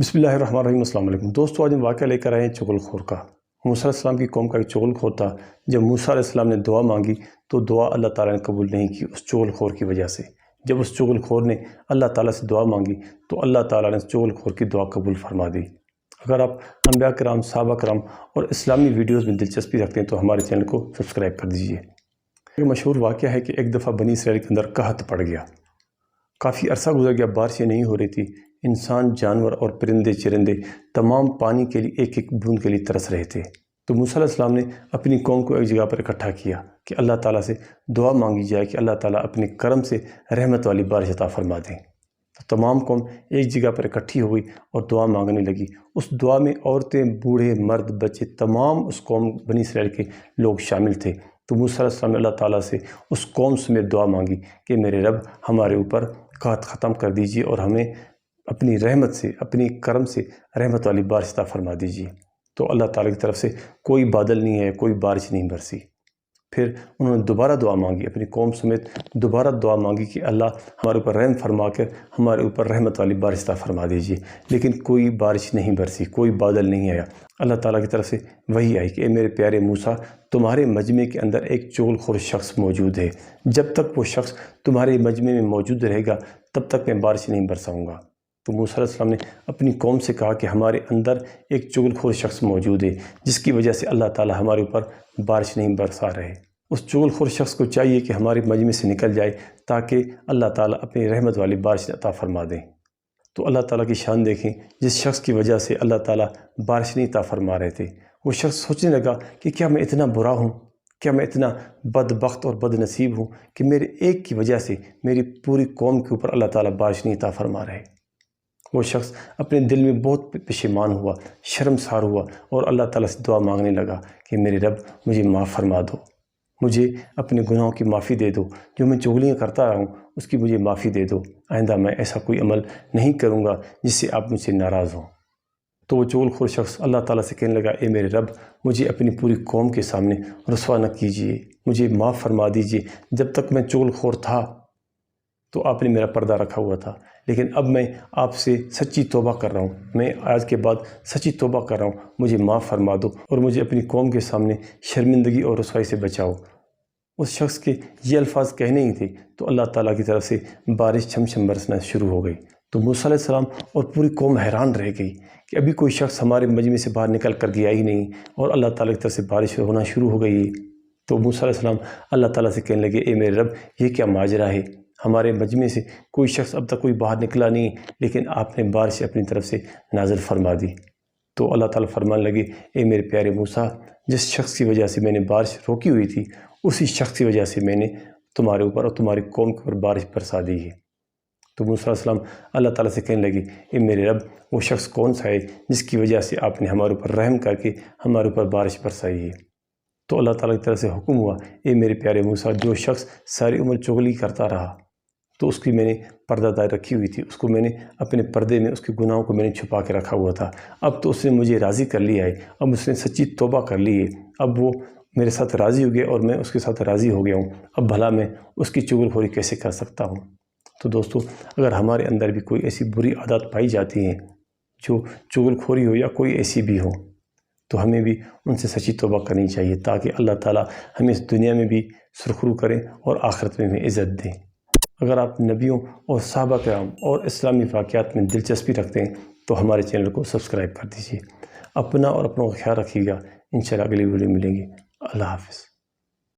بسم اللہ الرحمن الرحیم، السلام علیکم۔ دوستو، آج ہم واقعہ لے کر آئے ہیں چغل خور کا۔ موسیٰ علیہ السلام کی قوم کا ایک چغل خور تھا۔ جب موسیٰ علیہ السلام نے دعا مانگی، تو دعا اللہ تعالیٰ نے قبول نہیں کی اس چغل خور کی وجہ سے۔ جب اس چغل خور نے اللہ تعالیٰ سے دعا مانگی، تو اللہ تعالیٰ نے اس چغل خور کی دعا قبول فرما دی۔ اگر آپ انبیاء کرام، صحابہ کرام اور اسلامی ویڈیوز میں دلچسپی رکھتے ہیں، تو ہمارے چینل کو سبسکرائب کر دیجیے۔ ایک مشہور واقعہ ہے کہ ایک دفعہ بنی اسرائیل کے اندر قحط پڑ گیا۔ کافی عرصہ گزر گیا، بارشیں نہیں ہو رہی تھی انسان، جانور اور پرندے چرندے تمام پانی کے لیے ایک ایک بوند کے لیے ترس رہے تھے۔ تو موسیٰ علیہ السلام نے اپنی قوم کو ایک جگہ پر اکٹھا کیا کہ اللہ تعالیٰ سے دعا مانگی جائے کہ اللہ تعالیٰ اپنے کرم سے رحمت والی بارش عطا فرما دیں تو تمام قوم ایک جگہ پر اکٹھی ہوئی اور دعا مانگنے لگی۔ اس دعا میں عورتیں، بوڑھے، مرد، بچے تمام اس قوم، بنی اسرائیل کے لوگ شامل تھے۔ تو موسیٰ علیہ السلام نے اللہ تعالیٰ سے اس قوم سمیت دعا مانگی کہ میرے رب ہمارے اوپر قحط ختم کر دیجیے اور ہمیں اپنی رحمت سے، اپنی کرم سے رحمت والی بارش عطا فرما دیجیے تو اللہ تعالیٰ کی طرف سے کوئی بادل نہیں ہے، کوئی بارش نہیں برسی۔ پھر انہوں نے دوبارہ دعا مانگی، اپنی قوم سمیت دوبارہ دعا مانگی کہ اللہ ہمارے اوپر رحم فرما کر ہمارے اوپر رحمت والی بارش عطا فرما دیجیے لیکن کوئی بارش نہیں برسی، کوئی بادل نہیں آیا۔ اللہ تعالیٰ کی طرف سے وہی آئی کہ اے میرے پیارے موسیٰ، تمہارے مجمع کے اندر ایک چغل خور شخص موجود ہے۔ جب تک وہ شخص تمہارے مجمع میں موجود رہے گا، تب تک میں بارش نہیں برساؤں گا۔ تو موسیٰ علیہ السلام نے اپنی قوم سے کہا کہ ہمارے اندر ایک چغل خور شخص موجود ہے، جس کی وجہ سے اللہ تعالی ہمارے اوپر بارش نہیں برسا رہے۔ اس چغل خور شخص کو چاہیے کہ ہماری مجمع سے نکل جائے تاکہ اللہ تعالیٰ اپنی رحمت والی بارش عطا فرما دیں تو اللہ تعالیٰ کی شان دیکھیں، جس شخص کی وجہ سے اللہ تعالیٰ بارش نہیں عطا فرما رہے تھے، وہ شخص سوچنے لگا کہ کیا میں اتنا برا ہوں؟ کیا میں اتنا بدبخت اور بد نصیب ہوں کہ میرے ایک کی وجہ سے میری پوری قوم کے اوپر اللہ تعالیٰ بارش نہیں عطا فرما رہے؟ وہ شخص اپنے دل میں بہت پشیمان ہوا شرم سار ہوا اور اللہ تعالیٰ سے دعا مانگنے لگا کہ میرے رب مجھے معاف فرما دو، مجھے اپنے گناہوں کی معافی دے دو، جو میں چغلیاں کرتا رہا ہوں، اس کی مجھے معافی دے دو۔ آئندہ میں ایسا کوئی عمل نہیں کروں گا جس سے آپ مجھ سے ناراض ہوں۔ تو وہ چغل خور شخص اللہ تعالیٰ سے کہنے لگا، اے میرے رب، مجھے اپنی پوری قوم کے سامنے رسوا نہ کیجیے، مجھے معاف فرما دیجیے۔ جب تک میں چغل خور تھا تو آپ نے میرا پردہ رکھا ہوا تھا۔ لیکن اب میں آپ سے سچی توبہ کر رہا ہوں۔ میں آج کے بعد سچی توبہ کر رہا ہوں۔ مجھے معاف فرما دو اور مجھے اپنی قوم کے سامنے شرمندگی اور رسوائی سے بچاؤ۔ اس شخص کے یہ الفاظ کہنے ہی تھے۔ تو اللہ تعالیٰ کی طرف سے بارش چھم چھم برسنا شروع ہو گئی۔ تو موسیٰ علیہ السلام اور پوری قوم حیران رہ گئی کہ ابھی کوئی شخص ہمارے مجمع سے باہر نکل کر گیا ہی نہیں اور اللہ تعالیٰ کی طرف سے بارش ہونا شروع ہو گئی۔ تو موسیٰ علیہ السلام اللہ تعالیٰ سے کہنے لگے، اے میرے رب، یہ کیا ماجرہ ہے؟ ہمارے مجمع سے کوئی شخص اب تک کوئی باہر نکلا نہیں، لیکن آپ نے بارش اپنی طرف سے نازل فرما دی۔ تو اللہ تعالیٰ فرمان لگے، اے میرے پیارے موسیٰ، جس شخص کی وجہ سے میں نے بارش روکی ہوئی تھی، اسی شخص کی وجہ سے میں نے تمہارے اوپر اور تمہاری قوم کے اوپر بارش برسا دی ہے۔ تو موسیٰ علیہ السلام اللہ تعالیٰ سے کہنے لگی اے میرے رب، وہ شخص کون سا ہے جس کی وجہ سے آپ نے ہمارے اوپر رحم کر کے ہمارے اوپر بارش برسائی ہے؟ تو اللہ تعالیٰ کی طرف سے حکم ہوا، اے میرے پیارے موسیٰ، جو شخص ساری عمر چغلی کرتا رہا تو اس کی میں نے پردہ دار رکھی ہوئی تھی۔ اس کو میں نے اپنے پردے میں، اس کے گناہوں کو میں نے چھپا کے رکھا ہوا تھا۔ اب تو اس نے مجھے راضی کر لیا ہے۔ اب اس نے سچی توبہ کر لی ہے۔ اب وہ میرے ساتھ راضی ہو گیا اور میں اس کے ساتھ راضی ہو گیا ہوں۔ اب بھلا میں اس کی چغل خوری کیسے کر سکتا ہوں؟ تو دوستو، اگر ہمارے اندر بھی کوئی ایسی بری عادت پائی جاتی ہیں جو چغل خوری ہو یا کوئی ایسی بھی ہو، تو ہمیں بھی ان سے سچی توبہ کرنی چاہیے تاکہ اللہ تعالیٰ ہمیں اس دنیا میں بھی سرخرو کریں اور آخرت میں بھی عزت دیں اگر آپ نبیوں اور صحابہ کرام اور اسلامی واقعات میں دلچسپی رکھتے ہیں، تو ہمارے چینل کو سبسکرائب کر دیجیے اپنا اور اپنوں کا خیال رکھیے گا۔ انشاءاللہ اگلی ویڈیو ملیں گے۔ اللہ حافظ۔